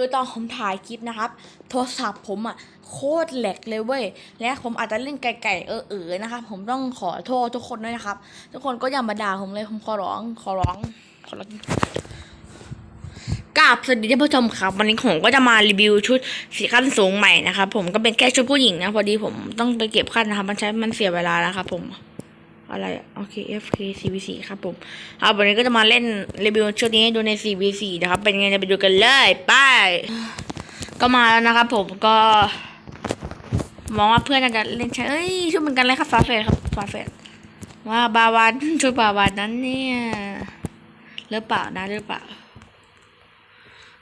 คือตอนผมถ่ายคลิปนะครับ โทรศัพท์ผมอะโคตรแหลกเลยเว้ย และผมอาจจะเล่นไก่ๆเออเออๆนะครับ ผมต้องขอโทษทุกคนด้วยนะครับ ทุกคนก็อย่ามาด่าผมเลยผมขอร้อง ขอร้อง ขอร้องกราบสวัสดีท่านผู้ชมครับ วันนี้ผมก็จะมารีวิวชุดสีขั้นสูงใหม่นะครับ ผมก็เป็นแค่ชุดผู้หญิงนะพอดีผมต้องไปเก็บขั้นนะครับ มันใช้มันเสียเวลานะครับผมอะไรอะโอเค FK CVC ครับผมครับวันนี้ก็จะมาเล่นรีวิวชุดนี้ให้ดูใน CVC นะครับ เป็นไงจะไปดูกันเลย ไป ก็มาแล้วนะครับผมก็ มองว่าเพื่อนอาจจะเล่นใช่เอ้ยชุดเหมือนกันเลยครับฝาแฝดครับฝาแฝดว่าบาวานชุดบาวานนั้นเนี่ยหรือเปล่านะหรือเปล่า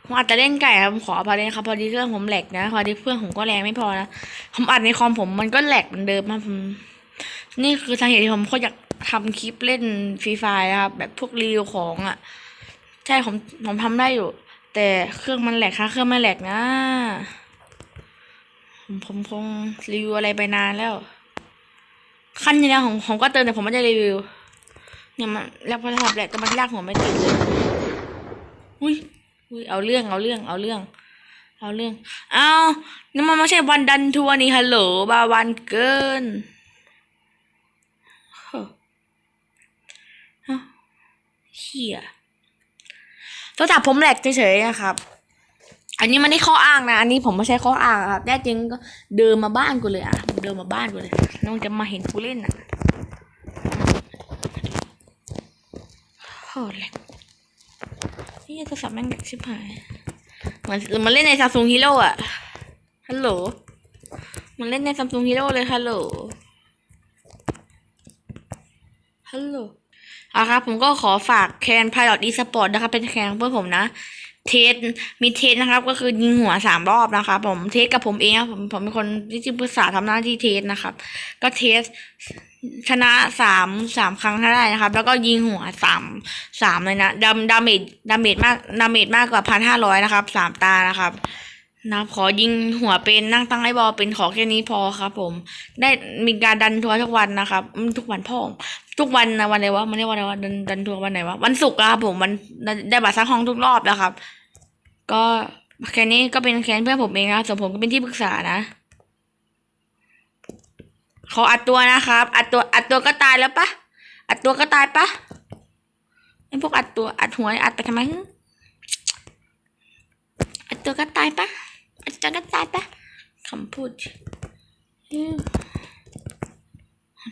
ผมอาจจะเล่นไก่ครับผมขออภัยด้วยนะครับพอดีเครื่องผมแหลกนะพอดีเพื่อนผมก็แรงไม่พอนะผมอัดในคอมผมมันก็แหลกเหมือนเดิมนะผมนี่คือสาเหตุที่ผมเขาอยากทำคลิปเล่นฟรีไฟนะครับแบบพวกรีวิวของอะ ใช่ผมผมทำได้อยู่ แต่เครื่องมันแหลกค่ะเครื่องไม่แหลกนะ ผมคงรีวิวอะไรไปนานแล้ว ขั้นนี้นะผมผมก็เติมแต่ผมไม่ได้รีวิว เนี่ยมันแล้วพอทับแหลกแต่มันลากหัวไม่ติดเลยอุ้ยอุ้ยเอาเรื่องเอาเรื่องเอาเรื่อง เอาเรื่อง เอานี่มันไม่ใช่วันดันทัวร์นี่ฮัลโหลบาวันเกินเฮ้อเอ้าเฮีย โทรศัพท์ผมแหลกเฉยๆนะครับ อันนี้มันไม่ข้ออ้างนะ อันนี้ผมไม่ใช่ข้ออ้างครับแน่จริงก็เดินมาบ้านกูเลยอะ เดินมาบ้านกูเลย น้องจะมาเห็นกูเล่นอะโอ้แหลกนี่โทรศัพท์แม่งแหลกชิบหาย เหมือนมันเล่นในซัมซุงฮีโร่อะ ฮัลโหล มันเล่นในซัมซุงฮีโร่เลยฮัลโหล ฮัลโหล อะครับผมก็ขอฝากแคนพาย o อีสปอร์ตนะครับ เป็นแคนเพื่อผมนะ เทสมีเทสนะครับ ก็คือยิงหัวสามรอบนะครับผมเทสกับผมเองครับผมผมเป็นคนที่จิปรึกษาทำหน้าที่เทสนะครับ ก็เทสชนะสามสามครั้งได้นะครับ แล้วก็ยิงหัวสามสามเลยนะดาดาเมจดาเมจมากดาเมจมากกว่าพันห้าร้อยนะครับสามตานะครับ นะขอยิงหัวเป็นนั่งตั้งไอ้บอลเป็นขอแค่นี้พอครับ ผม ได้มีการดันทัวร์ทุกวันนะครับทุกวันพ่อทุกวันนะวันไหนวะมันเรียกว่าอะไรวะดันดันทัวร์วันไหนวะวันศุกร์อะครับผมมันได้ได้บัตรซักห้องทุกรอบแล้วครับ ก็แค่นี้ก็เป็นแคนเพื่อนผมเองนะครับส่วนผมก็เป็นที่ปรึกษานะขออัดตัวนะครับ อัดตัวอัดตัวก็ตายแล้วปะอัดตัวก็ตายปะไอ้พวกอัดตัวอัดหัวอัดไปทำไมอัดตัวก็ตายปะ จารย์ก็ตายปะคำพูด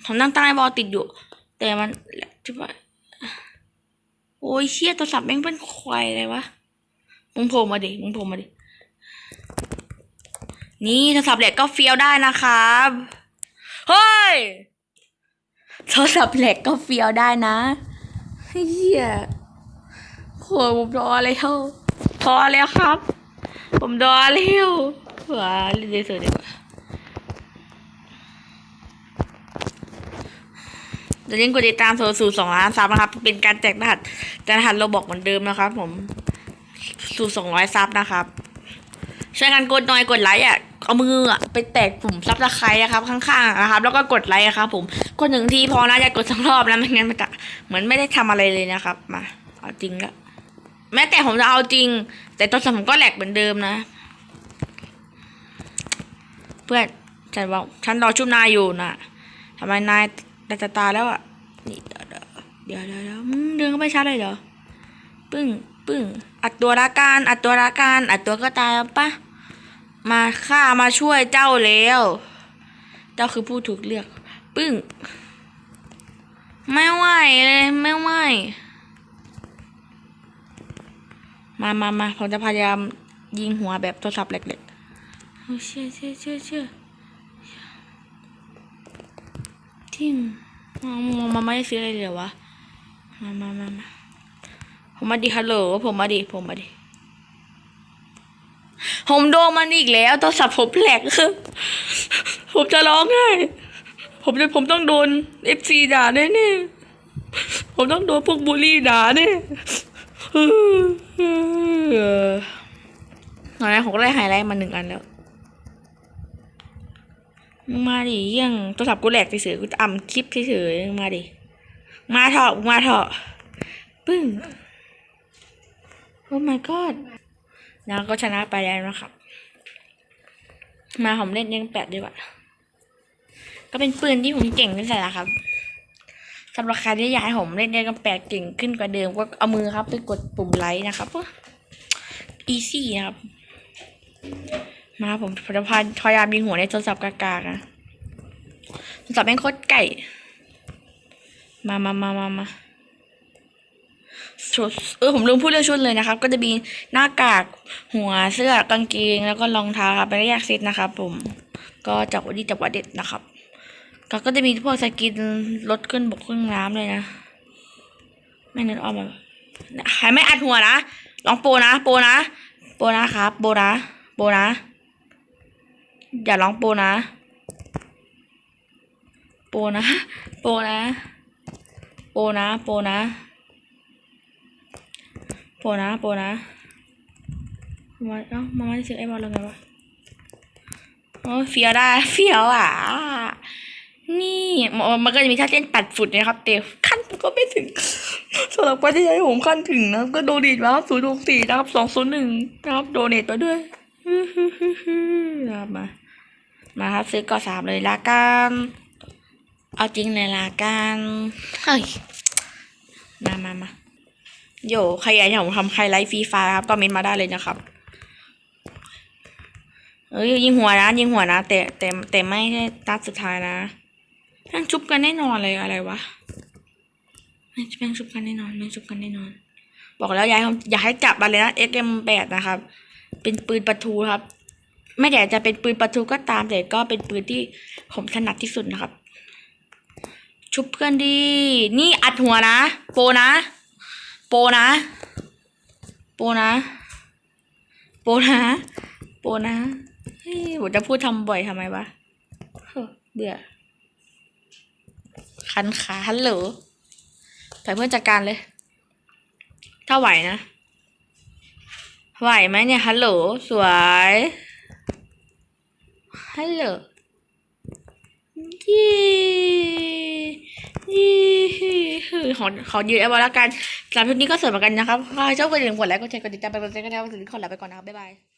ผมนั่งตั้งไอ้บอติดอยู่ แต่มันที่ว่าโอ้ยเชี่ยโทรศัพท์แม่งเป็นควายเลยวะมึงโผล่มาดิมึงโผล่มาดินี่โทรศัพท์แหลกก็เฟี้ยวได้นะครับเฮ้ยโทรศัพท์แหลกก็เฟี้ยวได้นะเฮียโหผมรอแล้วพอแล้วครับ ผมรอแล้วว้าเล่นเลยสุดดีกว่าเดี๋ยวนี้กดติดตามโซสู่สองล้านซับนะครับ เป็นการแจกรหัสแจกรหัสเราบอกเหมือนเดิมนะครับ ผม สู่สองร้อยซับนะครับช่วยกันกดหน่อยกดไลค์อะเอามืออะไปแตะปุ่มซับสไครต์นะครับ ข้างๆนะครับ แล้วก็กดไลค์อะครับผมกดหนึ่งทีพอนะอย่ากดสองรอบนะไม่งั้นมันจะเหมือนไม่ได้ทำอะไรเลยนะครับ มา เอาจริงละ แม้แต่ผมจะเอาจริง แต่ตัวสมผมก็แหลกเหมือนเดิมนะ เพื่อนฉันว่าฉันรอชุบนายอยู่นะทำไมนายด้จะตาแล้วอะนี่เดี๋ยวเดี๋ยวเดี๋ยวเดี๋ยวเดี๋ยวมึงเดินเข้าไปชาร์จเลยเหรอปึ้งปึ้งอัดตัวละกันอัดตัวละกันอัดตัวก็ตายแล้วปะมาข้ามาช่วยเจ้าแล้ว เจ้าคือผู้ถูกเลือก ปึ้ง ไม่ไหวเลย ไม่ไหว มามามาผมจะพยายามยิงหัวแบบโทรศัพท์เล็กๆโอ้เชื่อเชื่อเชื่อเชื่อทิมมองมาไม่ได้ซื้ออะไรเลยวะ มามามามาผมมาดิฮัลโหล ผมมาดิ ผมมาดิผมโดนมันอีกแล้วโทรศัพท์ผมแหลกผมจะร้องไห้ ผมจะผมต้องโดนเอฟซีด่าแน่ๆผมต้องโดนพวกบูลลี่ด่าแน่ ผมก็ได้ไฮไลท์มาหนึ่งอันแล้ว มาดิเยี่ยงโทรศัพท์กูแหลกเฉยๆกูจะอ่ำคลิปเฉยๆมาดิ มาเถอะมาเถอะปึ้งโอ้ my god แล้วก็ชนะไปแล้วนะครับ มาผมเล่นเล่นแปดดีกว่า ก็เป็นปืนที่ผมเก่งที่สุดแล้วครับสำหรับใครที่อยากให้ผมเล่นเล่นกันแปดเก่งขึ้นกว่าเดิมก็เอามือครับ ไปกดปุ่มไลค์นะครับอีซี่นะครับ มาผมพยพยายามยิงหัวในโทรศัพท์กากานะโทรศัพท์แม่งโคตรไก่ มามามามามาชุดเออผมลืมพูดเรื่องชุดเลยนะครับ ก็จะมีหน้ากากหัวเสื้อกางเกงแล้วก็รองเท้าครับไปแยกเซตนะครับ ผม ก็จับวัดดีจับวัดเด็ดนะครับ ก็ก็จะมีพวกสกินรถขึ้นบกขึ้นน้ำเลยนะไม่นึกออกมาใครไม่อัดหัวนะลองโปรนะ โปรนะ โปรนะครับ โปรนะ โปนะ อย่าร้องโปนะ โปนะ โปนะ โปนะ โปนะ โปนะ โปนะมาเอ้ามาม่ได้ซื้อไอ้บอลเลยไงวะโอ้เฟียวได้เฟียวอะ นี่มันมันก็จะมีท่าเต้นปัดฝุ่นนะครับแต่ขั้นก็ไม่ถึงสำหรับคนที่ใช้ผมขั้นถึงนะก็โดเนทมาศูนย์หกสี่นะครับสองศูนย์หนึ่งนะครับโดเนทมาด้วย นะครับมา มาครับซื้อก่อสามเลยละกัน เอาจริงเลยละกัน เฮ้ย มามามาโยใครอยากให้ผมทำใครไลฟ์ฟรีไฟครับ ก็เมนต์มาได้เลยนะครับ เอ้ยยิงหัวนะ ยิงหัวนะ แต่แต่แต่ไม่ใช่ตัดสุดท้ายนะแม่งชุบกันแน่นอนเลยอะไรวะแม่งแม่งชุบกันแน่นอนแม่งชุบกันแน่นอน บอกแล้วอยากให้ผมอยากให้จับมาเลยนะ XM8 นะครับ เป็นปืนประทูครับ ไม่แต่จะเป็นปืนประทูก็ตามแต่ก็เป็นปืนที่ผมถนัดที่สุดนะครับ ชุบเพื่อนดี นี่อัดหัวนะ โปนะ โปนะ โปนะ โปนะ โปนะเฮ้ยผมจะพูดทำบ่อยทำไมวะเบื่อคันขาฮัลโหลไปเพื่อนจัดการเลย ถ้าไหวนะ ไหวไหมเนี่ยฮัลโหลสวยฮัลโหลยี่ยี่ขอขอยืนเอาไว้แล้วกันสำหรับคลิปนี้ก็สวยเหมือนกันนะครับถ้าชอบก็อย่าลืมกดไลค์กดแชร์กดติดตามไปกดติดตามกันนะครับวันนี้ขอลาไปก่อนนะครับบ๊ายบาย